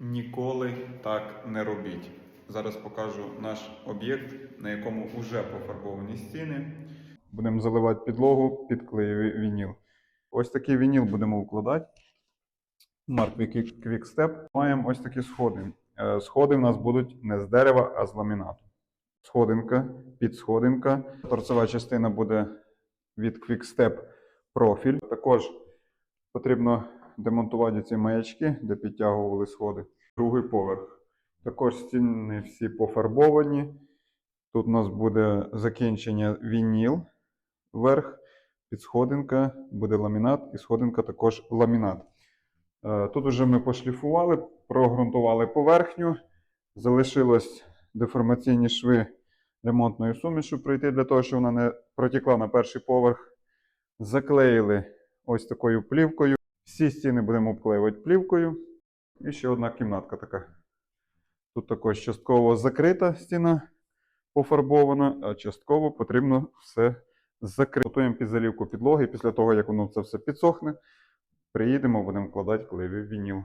Ніколи так не робіть. Зараз покажу наш об'єкт, на якому вже пофарбовані стіни. Будемо заливати підлогу під клеєвий вініл. Ось такий вініл будемо вкладати. Марк Quickstep. Маємо ось такі сходи. Е, Сходи в нас будуть не з дерева, а з ламінату. Сходинка, підсходинка. Торцева частина буде від Quickstep профіль. Також потрібно демонтувати ці маячки, де підтягували сходи. Другий поверх. Також стіни всі пофарбовані. Тут у нас буде закінчення вініл вверх, підсходинка, буде ламінат, і сходинка також ламінат. Е, Тут вже ми пошліфували, прогрунтували поверхню. Залишилось деформаційні шви ремонтною сумішу пройти для того, щоб вона не протікла на перший поверх. Заклеїли ось такою плівкою. Всі стіни будемо обклеювати плівкою. І ще одна кімнатка така. Тут також частково закрита стіна пофарбована, а частково потрібно все закрити. Готуємо під залівку підлоги. Після того, як воно це все підсохне, приїдемо, будемо вкладати клеєвий вініл.